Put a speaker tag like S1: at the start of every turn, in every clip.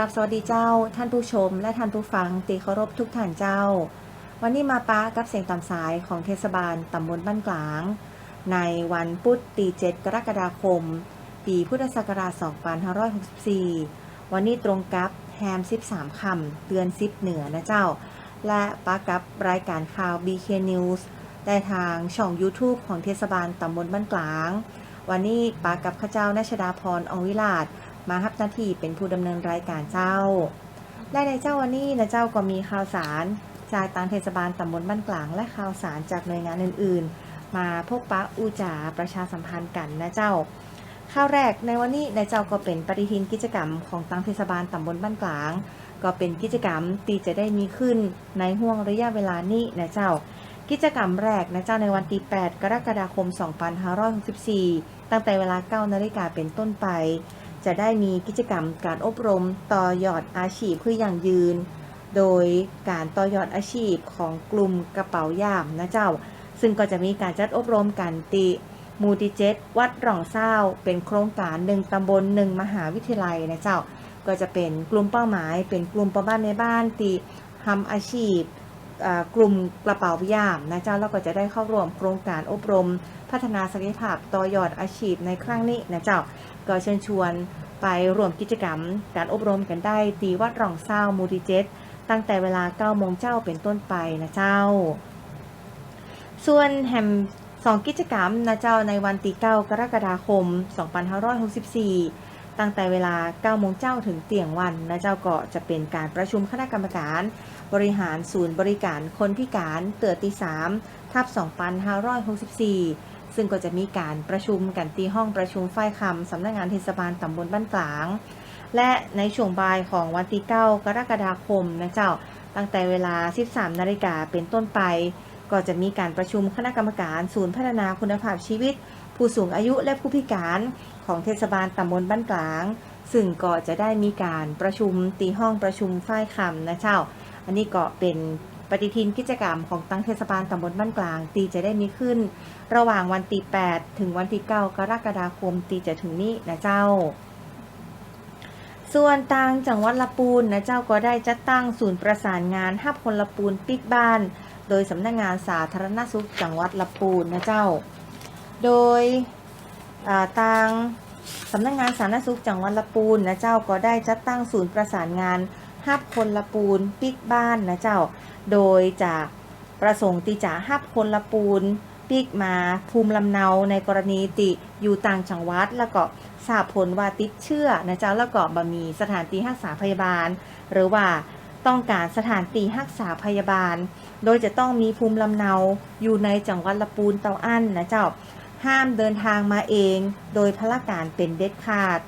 S1: ครับสวัสดีเจ้า ท่านผู้ชม และท่านผู้ฟังตีเคารพทุกท่านเจ้า วันนี้มาป้ากับเสียงตามสายของเทศบาลตำบลบ้านกลาง ในวันพุธตี7กรกฎาคม ปีพุทธศักราช 2564 วันนี้ตรงกับแฮม 13 คำเดือน10เหนือนะเจ้า และป้ากับรายการข่าว BK News ได้ทางช่อง YouTube ของเทศบาลตำบลบ้านกลาง วันนี้ป้ากับข้าเจ้านัชดาพรอองวิลาศ มารับหน้าที่เป็นผู้ดำเนินรายการเจ้า และในเจ้าวันนี้นะเจ้าก็มีข่าวสาร จากทางเทศบาลตำบลบ้านกลาง และข่าวสารจากหน่วยงานอื่น ๆ มาพบปะอูจาประชาสัมพันธ์กันนะเจ้าข่าวแรกในวันนี้นายเจ้าก็เป็นปฏิทินกิจกรรมของทางเทศบาลตำบลบ้านกลาง ก็เป็นกิจกรรมที่จะได้มีขึ้นในห่วงระยะเวลานี้นะเจ้า กิจกรรมแรกนะเจ้าในวันที่ 8 กรกฎาคม 2564 ตั้งแต่เวลา 9 นาฬิกาเป็นต้นไป จะได้มีกิจกรรมการอบรมต่อยอดอาชีพเพื่ออย่างยืน โดยการต่อยอดอาชีพของกลุ่มกระเป๋ายามนะเจ้า ซึ่งก็จะมีการจัดอบรมกันติมูติเจ็ตวัดร่องเศร้าเป็นโครงการหนึ่งตำบลหนึ่งมหาวิทยาลัยนะเจ้า ก็จะเป็นกลุ่มเป้าหมาย เป็นกลุ่มประบ้านในบ้านที่ทำอาชีพ กลุ่มกระเป๋ายามนะเจ้าแล้วก็จะได้เข้าร่วมโครงการอบรม พัฒนาศักยภาพต่อยอดอาชีพในครั้งนี้นะเจ้าก็เชิญชวนไปร่วมกิจกรรม การอบรมกันได้ตีวัดร่องเศร้ามูติเจตตั้งแต่เวลา9โมงเจ้าเป็นต้นไปนะเจ้า ส่วนแฮมสองกิจกรรมนะเจ้าในวันที่9กรกฎาคม 2564 ตั้งแต่เวลา9โมงเจ้าถึงเตียงวันนะเจ้าก็จะเป็นการประชุมคณะกรรมการ บริหารศูนย์บริการคนพิการเตือตี3ทับ2564 ซึ่งก็จะมีการประชุมกันที่ห้องประชุมฝ่ายคำสำนักงานเทศบาลตำบลบ้านกลาง และในช่วงบ่ายของวันที่ 9 กรกฎาคมนะเจ้า ตั้งแต่เวลา 13 นาฬิกาเป็นต้นไป ก็จะมีการประชุมคณะกรรมการ ศูนย์พัฒนาคุณภาพชีวิต ผู้สูงอายุและผู้พิการ ของเทศบาลตำบลบ้านกลาง ซึ่งก็จะได้มีการประชุมตีห้องประชุมฝ่ายคำนะเจ้า อันนี้ก็เป็นปฏิทินกิจกรรมของตั้งเทศบาลตำบลบ้านกลาง ตีจะได้มีขึ้น ระหว่างวันที่8ถึงวันที่9กรกฎาคมตีจะถึงนี้นะเจ้า ส่วนทางจังหวัดละปูนนะเจ้าก็ได้จัดตั้งศูนย์ประสานงานห้าคนละปูนปิกบ้าน โดยสำนักงานสาธารณสุขจังหวัดละปูนนะเจ้า โดย ทางสำนักงานสาธารณสุขจังหวัดละปูนนะเจ้าก็ได้จัดตั้งศูนย์ประสานงานห้าคนละปูนปิกบ้านนะเจ้า โดยจากประสงค์ที่จะห้าคนละปูนปิกมาภูมิลำเนาในกรณีติอยู่ต่างจังหวัด แล้วก็ทราบผลว่าติดเชื้อนะเจ้าแล้วก็บะมีสถานที่รักษาพยาบาล หรือว่าต้องการสถานที่รักษาพยาบาล โดยจะต้องมีภูมิลำเนาอยู่ในจังหวัดละปูนเตาอั้นนะเจ้า ห้ามเดินทางมาเอง โดยพละการเป็นเด็ดขาด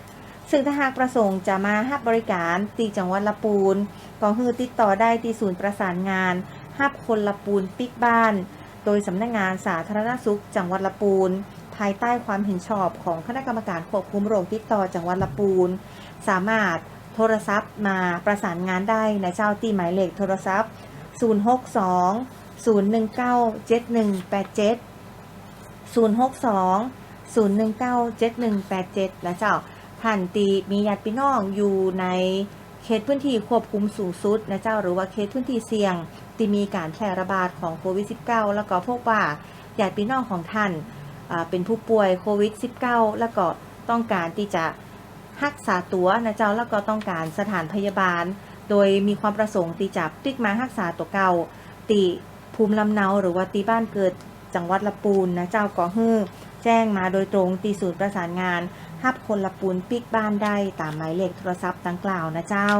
S1: ซึ่งถ้าหากประสงค์จะมาฮับบริการตีจังหวัดละปูน ก็คือติดต่อได้ที่ศูนย์ประสานงานฮับคนละปูนปิกบ้าน โดยสำนักงานสาธารณสุขจังหวัดละปูน ภายใต้ความเห็นชอบของคณะกรรมการควบคุมโรคติดต่อจังหวัดละปูน สามารถโทรศัพท์มาประสานงานได้ในเจ้าที่หมายเลขโทรศัพท์ 062 019 7187 062 019 7187 และเจ้าท่านตีมีญาติพี่น้องอยู่ในเขตพื้นที่ควบคุมสูงสุดนะเจ้าหรือว่าเขตพื้นที่เสี่ยงที่มีการแพร่ระบาดของโควิด -19 แล้วก็พบว่าญาติพี่น้องของท่านเป็นผู้ป่วยโควิด -19 แล้วก็ต้องการที่จะรักษาตัวนะเจ้าแล้วก็ต้องการสถานพยาบาล โดยมีความประสงค์ที่จะติกมารักษาตัวเก่าตีภูมิลำเนาหรือว่าตีบ้านเกิด จังหวัดละปูนนะเจ้าก็ฮื้อแจ้งมาโดยตรงตีศูนย์ประสานงานฮับคนละปูนปิกบ้านได้ตามหมายเลขโทรศัพท์ดังกล่าวนะเจ้า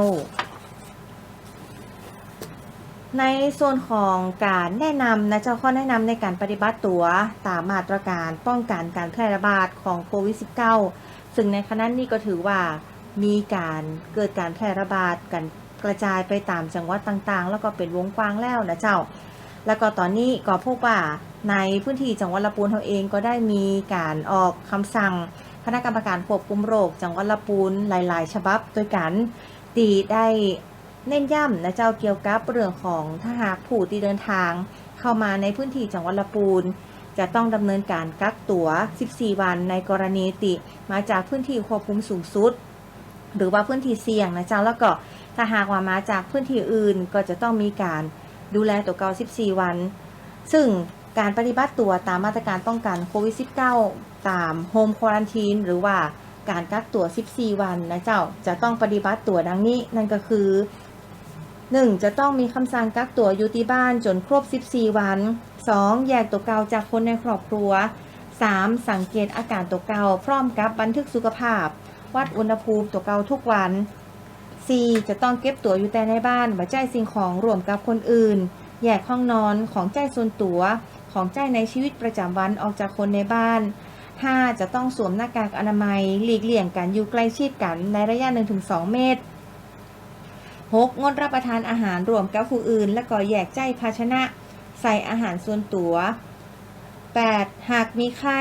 S1: ในส่วนของการแนะนำนะเจ้าข้อแนะนำในการปฏิบัติตัวตามมาตรการป้องกันการแพร่ระบาดของโควิด -19 ซึ่งในขณะนี้ก็ถือว่ามีการเกิดการแพร่ระบาดกันกระจายไปตามจังหวัดต่างๆ แล้วก็เป็นวงกว้างแล้วนะเจ้า แล้วก็ตอนนี้ก็พบว่า ในพื้นที่จังหวัดละปูนเขาเองก็ได้มีการออกคำสั่งคณะกรรมการควบคุมโรค จังหวัดละปูนหลาย ๆ ฉบับด้วยกันตีได้เน้นย้ำนะเจ้าเกี่ยวกับเรื่องของถ้าหากผู้ที่เดินทาง เข้ามาในพื้นที่จังหวัดละปูนจะต้องดำเนินการกักตัว 14 วันในกรณีติมาจากพื้นที่ควบคุมสูงสุด หรือว่าพื้นที่เสี่ยงนะเจ้าแล้วก็ถ้าหากว่ามาจากพื้นที่อื่นก็จะต้องมีการดูแลตัวเกา14 วัน ซึ่ง การปฏิบัติตัวตามมาตรการป้องกันโควิด -19 ตามโฮมควอรันทีนหรือว่าการกักตัว 14 วันนะเจ้าจะต้องปฏิบัติตัวดังนี้นั่นก็คือ 1. จะต้องมีคำสั่งกักตัวอยู่ที่บ้านจนครบ 14 วัน 2. แยกตัวเก่าจากคนในครอบครัว 3. สังเกตอาการตัวเก่าพร้อมกับบันทึกสุขภาพ วัดอุณหภูมิตัวเก่าทุกวัน 4. จะต้องเก็บตัวอยู่แต่ในบ้านบ่ใจายสิ่งของรวมกับคนอื่น แยกห้องนอนของใจายส่วนตัว ของใจาในชีวิตประจำวันออกจากคนในบ้าน 5. จะต้องสวมหน้ากากอนามัย หลีกเลี่ยงการอยู่ใกล้ชิดกันในระยะ 1-2 เมตร 6. งดรับประทานอาหารรวมกับผู้อื่น และก็แยกใจาภาชนะ ใส่อาหารส่วนตัว 8. หากมีไข้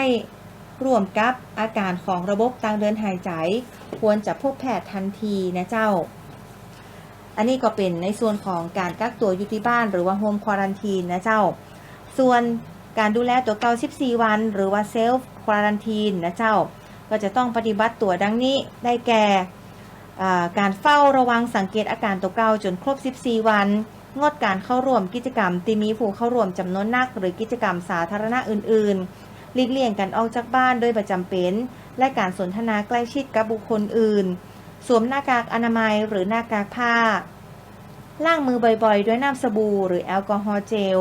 S1: ร่วมกับอาการของระบบทางเดินหายใจ ควรจะพบแพทย์ทันทีนะเจ้า อันนี้ก็เป็นในส่วนของการกักตัวอยู่ที่บ้านหรือว่าโฮมควอรันทีนนะเจ้า ส่วนการดูแลตัวเก่า14 วัน หรือว่าเซลฟ์ควอรันทีนนะเจ้า ก็จะต้องปฏิบัติตัวดังนี้ ได้แก่การเฝ้าระวังสังเกตอาการตัวเก่าจนครบ 14 วัน งดการเข้าร่วมกิจกรรมที่มีผู้เข้าร่วมจำนวนนัก หรือกิจกรรมสาธารณะอื่น ๆ หลีกเลี่ยงการออกจากบ้านโดยประจำเป็น และการสนทนาใกล้ชิดกับบุคคลอื่น สวมหน้ากากอนามัยหรือหน้ากากผ้า ล้างมือบ่อย ๆ ด้วยน้ำสบู่หรือแอลกอฮอล์เจล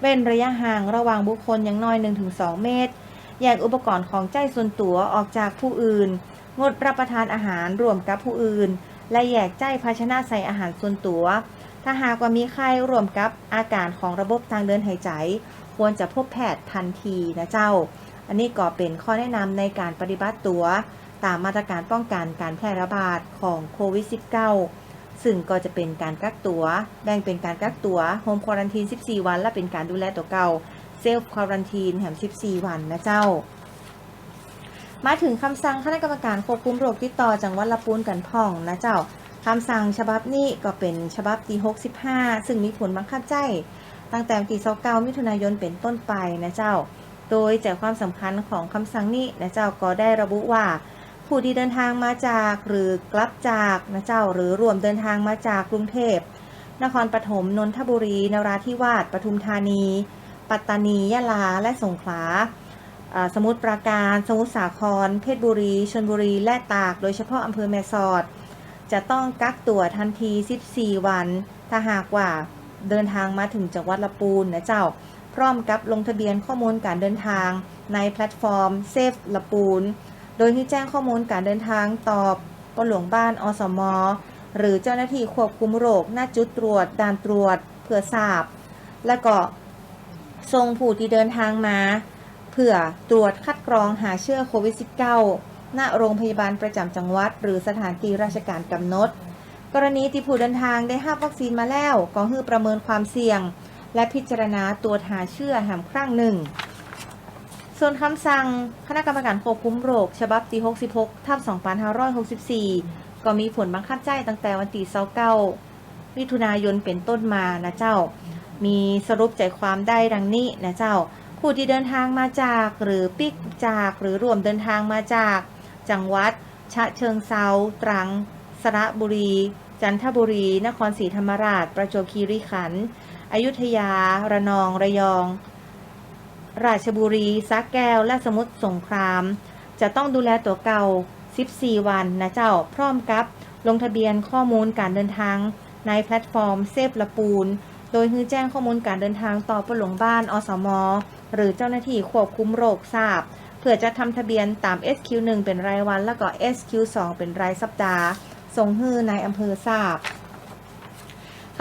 S1: เว้นระยะห่างระหว่างบุคคลอย่างน้อย 1-2 เมตร แยกอุปกรณ์ของใจส่วนตัวออกจากผู้อื่น งดรับประทานอาหารรวมกับผู้อื่น และแยกใจภาชนะใส่อาหารส่วนตัว ถ้าหากว่ามีไข้รวมกับอาการของระบบทางเดินหายใจ ควรจะพบแพทย์ทันทีนะเจ้า อันนี้ก็เป็นข้อแนะนำในการปฏิบัติตัว ตามมาตรการป้องกันการแพร่ระบาดของโควิด -19 ซึ่งก็จะเป็นการกักตัว แบ่งเป็นการกักตัวโฮมควอรันทีน 14 วัน และเป็นการดูแลตัวเก่าเซลฟ์ควอรันทีนแถม14 วันนะเจ้า มาถึงคำสั่งคณะกรรมการควบคุมโรคติดต่อจังหวัดละปูนกันพ่องนะเจ้าคำสั่งฉบับนี้ก็เป็นฉบับที่65 ซึ่งมีผลบังคับใจ ตั้งแต่วันที่29มิถุนายนเป็นต้นไปนะเจ้า โดยใจความสำคัญของคำสั่งนี้นะเจ้าก็ได้ระบุว่า ผู้ที่เดินทางมาจากหรือกลับจากนะเจ้าหรือรวมเดินทางมาจากกรุงเทพ นครปฐมนนทบุรี นราธิวาสปทุมธานี ปัตตานียะลาและสงขลาสมุทรปราการ สมุทรสาคร เพชรบุรีชลบุรีและตาก โดยเฉพาะอำเภอแม่สอด จะต้องกักตัวทันที 14 วัน ถ้าหากว่าเดินทางมาถึงจังหวัดละปูนนะเจ้า พร้อมกับลงทะเบียนข้อมูลการเดินทางในแพลตฟอร์มเซฟละปูน โดยที่แจ้งข้อมูลการเดินทางตอบปหลวงบ้านอสม หรือเจ้าหน้าที่ควบคุมโรคหน้าจุดตรวจด่านตรวจเพื่อทราบ และก็ส่งผู้ที่เดินทางมา เพื่อตรวจคัดกรองหาเชื้อโควิด -19 ณโรงพยาบาลประจำจังหวัด หรือสถานที่ราชการกำหนด กรณีที่ผู้เดินทางได้รับวัคซีนมาแล้วก็คือประเมินความเสี่ยง และพิจารณาตรวจหาเชื้อแหมครั้งหนึ่ง ส่วนคำสั่งคณะกรรมการควบคุมโรค ฉบับที่66ทับ2564 ก็มีผลบังคับใจตั้งแต่วันที่29มิถุนายนเป็นต้นมานะเจ้า มีสรุปใจความได้ดังนี้นะเจ้า ผู้ที่เดินทางมาจากหรือปิกจากหรือรวมเดินทางมาจาก จังหวัดฉะเชิงเซาตรัง สระบุรี จันทบุรี นครศรีธรรมราช ประจวบคีรีขันธ์อยุธยา ระนอง ระยอง ราชบุรีสระแก้ว และสมุทรสงคราม จะต้องดูแลตัวเก่า 14 วันนะเจ้า พร้อมกับ ลงทะเบียนข้อมูลการเดินทาง ในแพลตฟอร์มเซฟละปูน โดยฮือแจ้งข้อมูลการเดินทางต่อปหลงบ้านอสม หรือเจ้าหน้าที่ควบคุมโรคทราบ เพื่อจะทำทะเบียนตาม SQ1 เป็นรายวัน แล้วก็ SQ2 เป็นรายสัปดาห์ส่งฮือในอำเภอทราบ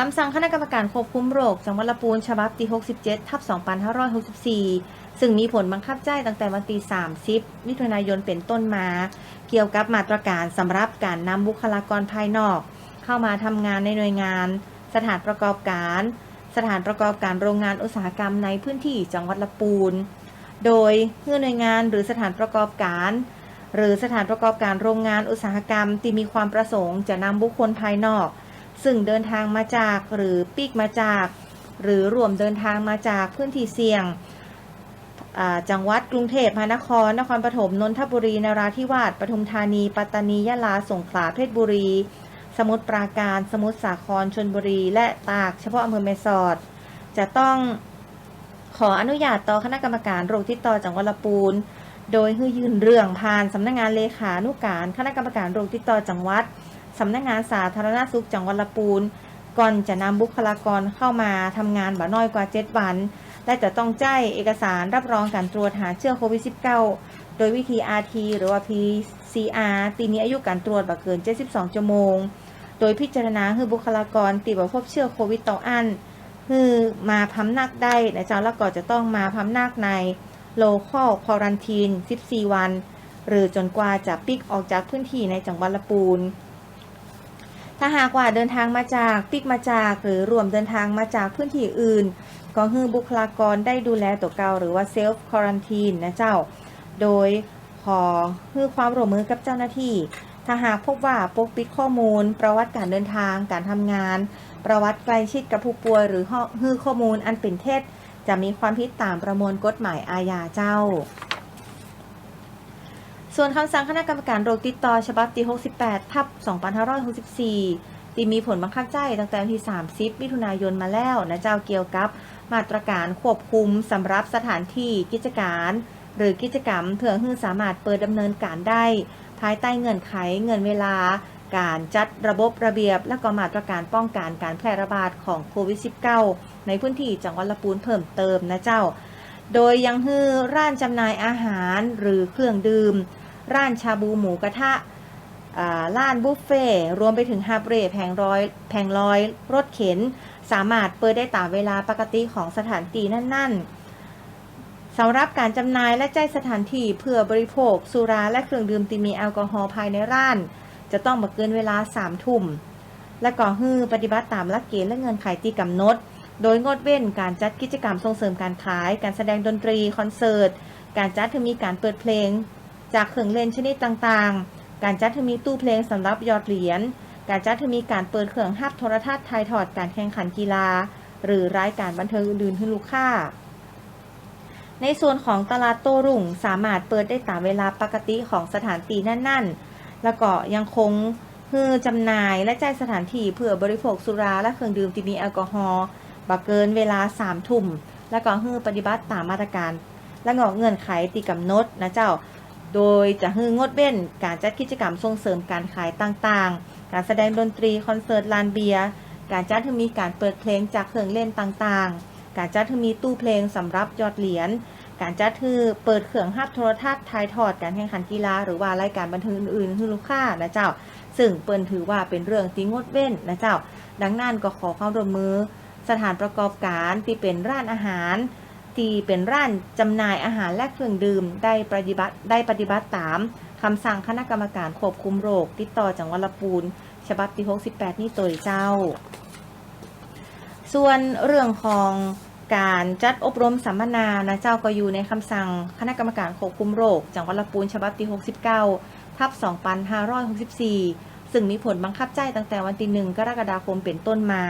S1: คำสั่งคณะกรรมการควบคุมโรคจังหวัดละปูนฉบับที่ 67 ทับ 2564 ซึ่งมีผลบังคับใจตั้งแต่วันที่ 30 มิถุนายนเป็นต้นมา เกี่ยวกับมาตรการสำหรับการนำบุคลากรภายนอก เข้ามาทำงานในหน่วยงาน สถานประกอบการ สถานประกอบการโรงงานอุตสาหกรรมในพื้นที่จังหวัดละปูน โดยเมื่อหน่วยงานหรือสถานประกอบการ หรือสถานประกอบการโรงงานอุตสาหกรรมที่มีความประสงค์จะนำบุคคลภายนอก ซึ่งเดินทางมาจากหรือปีกมาจาก หรือรวมเดินทางมาจากพื้นที่เสี่ยงจังหวัดกรุงเทพมหานคร นครปฐม นนทบุรี นราธิวาส ปทุมธานี ปัตตานี ยะลา สงขลา เพชรบุรี สมุทรปราการ สมุทรสาคร ชลบุรี และตาก เฉพาะอำเภอแม่สอด จะต้องขออนุญาตต่อคณะกรรมการโรคติดต่อจังหวัดลำพูน โดยให้ยื่นเรื่องผ่านสำนักงานเลขานุการ คณะกรรมการโรคติดต่อจังหวัด สำนักงานสาธารณสุขจังหวัดลำพูน ก่อนจะนำบุคลากรเข้ามาทำงานบ่น้อยกว่า 7 วัน และจะต้องแจ้งเอกสารรับรองการตรวจหาเชื้อโควิด -19 โดยวิธี RT หรือว่า PCR ตีมีอายุการตรวจบ่เกิน 72 ชั่วโมง โดยพิจารณาให้บุคลากรติดบ่พบเชื้อโควิดต่ออันคือมาพำนักได้นะเจ้าแล้วก็จะต้องมาพำนักใน local quarantine 14 วัน หรือจนกว่าจะปิกออกจากพื้นที่ในจังหวัดละปูน ถ้าหากว่าเดินทางมาจากปิกมาจาก หรือรวมเดินทางมาจากพื้นที่อื่น ก็คือบุคลากรได้ดูแลตัวเก่าหรือว่า self quarantine นะเจ้า โดยขอให้ความร่วมมือกับเจ้าหน้าที่ ถ้าหากพบว่าปกปิดข้อมูล ประวัติการเดินทาง การทำงาน ประวัติใกล้ชิดกับผู้ป่วยหรือฮือข้อมูลอันเป็นเท็จจะมีความผิดตามประมวลกฎหมายอาญาเจ้า ส่วนคำสั่งคณะกรรมการโรคติดต่อฉบับที่ 68 ทับ 2564 ที่มีผลบังคับใช้ตั้งแต่วันที่ 30 มิถุนายนมาแล้วนะเจ้าเกี่ยวกับมาตรการควบคุมสำหรับสถานที่กิจการ หรือกิจกรรมเพื่อให้สามารถเปิดดำเนินการได้ ภายใต้เงื่อนไขเงินเวลา การจัดระบบระเบียบ และก็มาตรการป้องกันการแพร่ระบาดของโควิด -19 ในพื้นที่จังหวัดละปูนเพิ่มเติมนะเจ้า โดยยังฮือร้านจำหน่ายอาหารหรือเครื่องดื่ม ร้านชาบูหมูกระทะร้านบุฟเฟ่รวมไปถึงฮาบรแผงร้อยแผงลอยรถเข็น สามารถเปิดได้ตามเวลาปกติของสถานที่นั่น ๆสำหรับการจำหน่ายและจ่ายสถานที่เพื่อบริโภค สุราและเครื่องดื่มที่มีแอลกอฮอล์ภายในร้าน จะต้องมาเกินเวลา3ทุ่มและก็ฮือปฏิบัติตามหลักเกณฑ์และเงื่อนไขที่กำหนด โดยงดเว้นการจัดกิจกรรมส่งเสริมการขาย การแสดงดนตรี คอนเสิร์ต การจัดถึงมีการเปิดเพลง จากเครื่องเล่นชนิดต่างๆ การจัดถึงมีตู้เพลงสำหรับยอดเหรียญ การจัดถึงมีการเปิดเครื่องฮับโทรทัศน์ถ่ายทอดการแข่งขันกีฬา หรือรายการบันเทิงอื่นๆให้ลูกค้า ในส่วนของตลาดโต้รุ่งสามารถเปิดได้ตามเวลาปกติของสถานที่นั่นๆ แล้วก็ยังคงฮือจำหน่ายและจ่ายสถานที่เพื่อบริโภคสุราและเครื่องดื่มที่มีแอลกอฮอล์บ่เกินเวลา3ทุ่มและก็ฮือปฏิบัติตามมาตรการ และงอกเงื่อนไขที่กำหนดนะเจ้า โดยจะฮืองดเว้นการจัดกิจกรรมส่งเสริมการขายต่างๆ การแสดงดนตรีคอนเสิร์ตลานเบียร์ การจัดให้มีการเปิดเพลงจากเครื่องเล่นต่างๆ การจัดให้มีตู้เพลงสำหรับยอดเหรียญ การจัดให้เปิดเครื่องฮับโทรทัศน์ถ่ายทอดการแข่งขันกีฬาหรือว่ารายการบันเทิงอื่นๆให้ลูกค้านะเจ้า ซึ่งเปิ้นถือว่าเป็นเรื่องที่งดเว้นนะเจ้า ดังนั้นก็ขอความร่วมมือ สถานประกอบการที่เป็นร้านอาหาร ที่เป็นร้านจำหน่ายอาหารและเครื่องดื่มได้ปฏิบัติได้ปฏิบัติตามคำสั่งคณะกรรมการควบคุมโรค ติดต่อจังหวัดลำพูนฉบับที่ 68 นี่ตัวเจ้า ส่วนเรื่องของการจัดอบรมสัมมนานะเจ้าก็อยู่ในคำสั่งคณะกรรมการควบคุมโรค จังหวัดลำพูนฉบับที่ 69 ทับ 2564 ซึ่งมีผลบังคับใจตั้งแต่วันที่ 1 กรกฎาคมเป็นต้นมา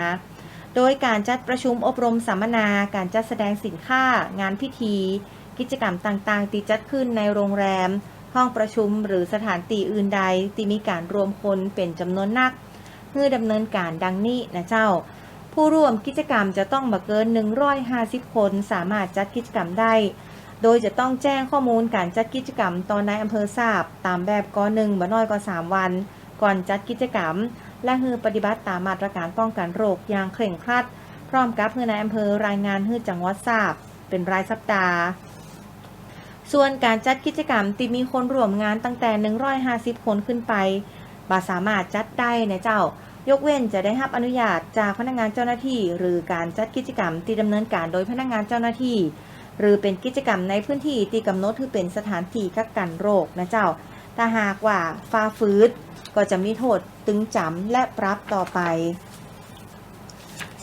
S1: โดยการจัดประชุมอบรมสัมมนา การจัดแสดงสินค้า งานพิธี กิจกรรมต่างๆที่จัดขึ้นในโรงแรม ห้องประชุมหรือสถานที่อื่นใดที่มีการรวมคนเป็นจำนวนนักเพื่อดำเนินการดังนี้นะเจ้า ผู้ร่วมกิจกรรมจะต้องมาเกิน 150 คนสามารถจัดกิจกรรมได้ โดยจะต้องแจ้งข้อมูลการจัดกิจกรรมตอนนายอำเภอทราบ ตามแบบกหนึ่งบ่น้อยกว่า3วัน ก่อนจัดกิจกรรม และฮือปฏิบัติตามมาตรการป้องกันโรคอย่างเคร่งครัด พร้อมกับเพื่อนายอำเภอรายงานฮือจังหวัดทราบ เป็นรายสัปดาห์ ส่วนการจัดกิจกรรมที่มีคนร่วมงานตั้งแต่ 150 คนขึ้นไปบ่สามารถจัดได้นะเจ้ายกเว้นจะได้รับอนุญาตจากพนักงานเจ้าหน้าที่ หรือการจัดกิจกรรมที่ดำเนินการโดยพนักงานเจ้าหน้าที่ หรือเป็นกิจกรรมในพื้นที่ที่กำหนดคือเป็นสถานที่กักกันโรคนะเจ้าถ้าหากว่าฟาฟืด ก็จะมีโทษตึงจำและปรับต่อไป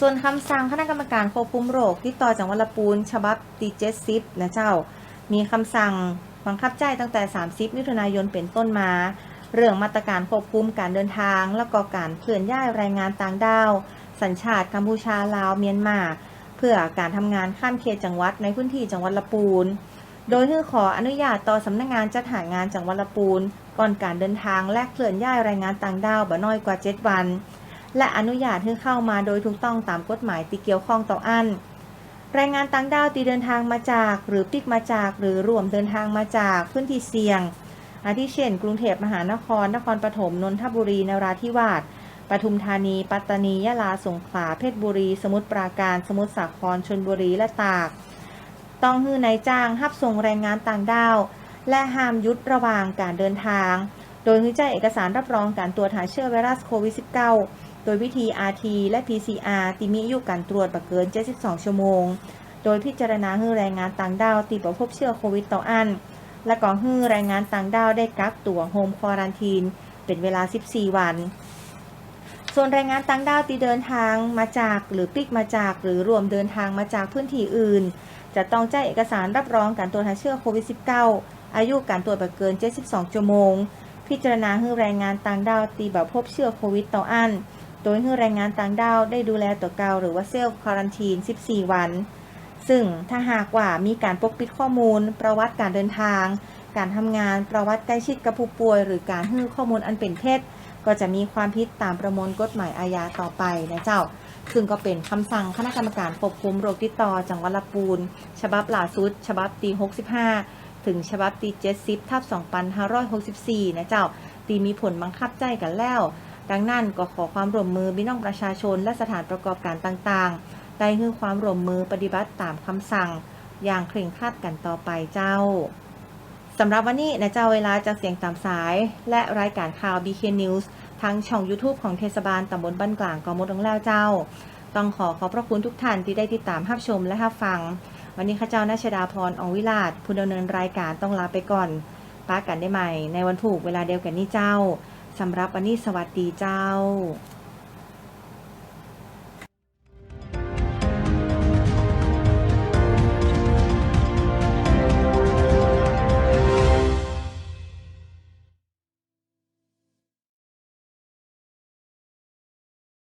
S1: ส่วนคำสั่งคณะกรรมการควบคุมโรคที่ต่อจังหวัดละปูนฉบับตีเจ็ดซิปนะเจ้า มีคำสั่งบังคับใจตั้งแต่ 30 มิถุนายนเป็นต้นมา เรื่องมาตรการควบคุมการเดินทาง และก็การเคลื่อนย้ายแรงงานต่างด้าว สัญชาติกัมพูชาลาวเมียนมาเพื่อการทำงานข้ามเขตจังหวัดในพื้นที่จังหวัดละปูน โดยที่ขออนุญาตต่อสำนักงานจัดหางานจังหวัดละปูน ก่อนการเดินทางและเคลื่อนย้ายแรงงานต่างด้าวบ่น้อยกว่า 7 วัน และอนุญาตให้เข้ามาโดยถูกต้องตามกฎหมายที่เกี่ยวข้องต่ออันแรงงานต่างด้าวที่เดินทางมาจาก หรือปิกมาจาก หรือรวมเดินทางมาจากพื้นที่เสี่ยง อาทิเช่น กรุงเทพมหานคร นครปฐม นนทบุรี นราธิวาส ปทุมธานี ปัตตานี ยะลา สงขลา เพชรบุรี สมุทรปราการ สมุทรสาคร ชลบุรี และตาก ต้องฮื้อนายจ้างรับส่งแรงงานต่างด้าว และห้ามยุดระวางการเดินทาง โดยฮื้แจ้งเอกสารรับรองการตรวจหาเชื้อไวรัสโควิด -19 โดยวิธี RT และ PCR ที่มีอายุการตรวจบักเกิน 72 ชั่วโมง โดยพิจารณาฮื้อแรงงานต่างด้าวตีประพบเชื้อโควิดต่ออัน และก็ฮื้อแรงงานต่างด้าวได้กักตัวโฮมควอรันทีนเป็นเวลา 14 วัน ส่วนแรงงานต่างด้าวที่เดินทางมาจากหรือปิกมาจากหรือรวมเดินทางมาจากพื้นที่อื่น จะต้องแจ้งเอกสารรับรองการตรวจหาเชื้อโควิด -19 อายุการตรวจแบบเกิน 72 ชั่วโมง พิจารณาให้แรงงานต่างด้าวตีแบบพบเชื้อโควิดต่ออัน โดยให้แรงงานต่างด้าวได้ดูแลตัวเก่าหรือว่าเซลล์ควอรันทีน 14 วัน ซึ่งถ้าหากว่ามีการปกปิดข้อมูล ประวัติการเดินทาง การทำงาน ประวัติใกล้ชิดกับผู้ป่วย หรือการให้ข้อมูลอันเป็นเท็จก็จะมีความผิดตามประมวลกฎหมายอาญาต่อไปนะเจ้า ซึ่งก็เป็นคำสั่งคณะกรรมการควบคุมโรคติดต่อจังหวัดลำปูน ฉบับล่าสุด ฉบับตี 65 ถึงฉบับตี70ทับ2564นะเจ้า ตีมีผลบังคับใจกันแล้ว ดังนั้นก็ขอความร่วมมือพี่น้องประชาชนและสถานประกอบการต่างๆ ได้ให้ความร่วมมือปฏิบัติตามคำสั่ง อย่างเคร่งครัดกันต่อไปเจ้าสำหรับวันนี้นะเจ้าเวลาจากเสียงตามสาย และรายการข่าว BK News ทางช่อง YouTube ของเทศบาลตำบลบ้านกลางกอมดลงแล้วเจ้า ต้องขอขอบพระคุณทุกท่านที่ได้ติดตามรับชมและรับฟัง วันนี้ข้าเจ้านาชดาพรอองวิลาศผู้ดำเนินรายการต้องลาไปก่อนป้ากันได้ใหม่ ในวันผูกเวลาเดียวกันนี้เจ้าสำหรับวันนี้สวัสดีเจ้า